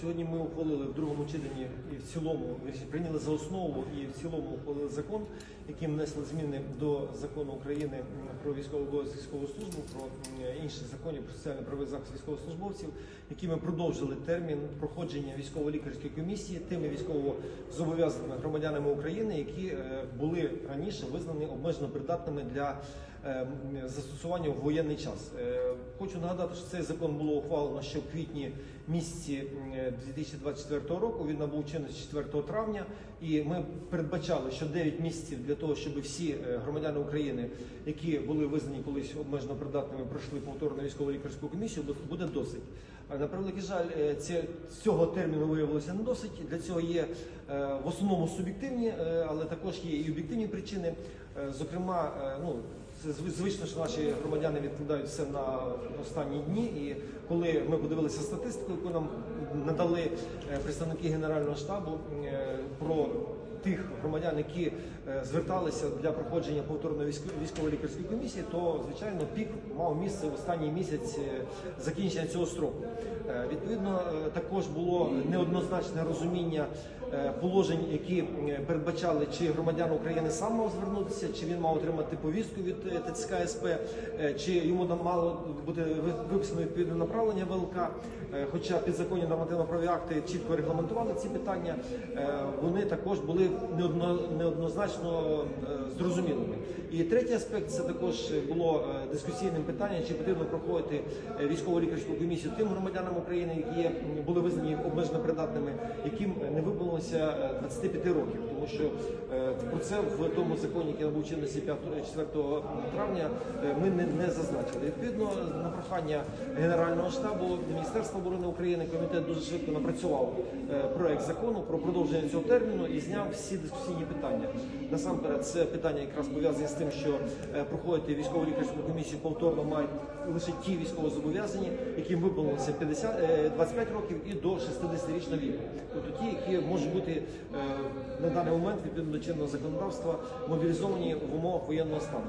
Сьогодні ми ухвалили в другому читанні і в цілому прийняли за основу і в цілому ухвалили закон, яким внесли зміни до закону України про військову обов'язок військову службу, про інші закони про соціальний правовий захист військовослужбовців, якими продовжили термін проходження військово-лікарської комісії тими військовозобов'язаними громадянами України, які е, були раніше визнані обмежено придатними для е, застосування в воєнний час. Е, Хочу нагадати, що цей закон було ухвалено ще в квітні місяці 2024 року. Він набув чинності 4 травня, і ми передбачали, що 9 місяців для того, щоб всі е, громадяни України, які були визнані колись обмежено придатними, пройшли повторну військово лікарську комісію, бу- буде досить. На превеликий жаль, е, цього терміну виявилося не досить. Для цього є е, в основному суб'єктивні, але також є і об'єктивні причини. Зокрема, ну звично, що наші громадяни відкладають все на останні дні. І коли ми подивилися статистику, яку нам надали е, представники Генерального штабу е, про тих громадян, які е, зверталися для проходження повторної військо- військово-лікарської комісії, то звичайно пік мав місце в останній місяць закінчення цього строку. Відповідно, також було неоднозначне розуміння положень, які передбачали, чи громадян України сам мав звернутися, чи він мав отримати повістку від ТЦК СП, е, чи йому там мало бути виписано відповідне направлення ВЛК. Е, Хоча підзаконні нормативно-правові акти чітко регламентували ці питання, е, вони також були неоднозначно зрозумілими. І третій аспект це також було дискусійним питанням, чи потрібно проходити е, військово-лікарську комісію тим громадянам України, які були визнані обмежено придатними, яким не виповнилося е, 25 років, тому що про це в тому законі, який набув чинності 4 травня, е, ми не, не зазначили. Відповідно, на прохання Генерального штабу Міністерства оборони України комітет дуже швидко напрацював е, проект закону про продовження цього терміну і зняв всі дискусійні питання. Насамперед, це питання якраз пов'язані з тим, що е, проходити військово-лікарську комісію повторно мають лише ті військовозобов'язані, яким виповнилося 50, е, 25 років і до 60-річного віку. Тобто ті, які можуть бути на даний момент відповідно до чинного законодавства мобілізовані в умовах воєнного стану.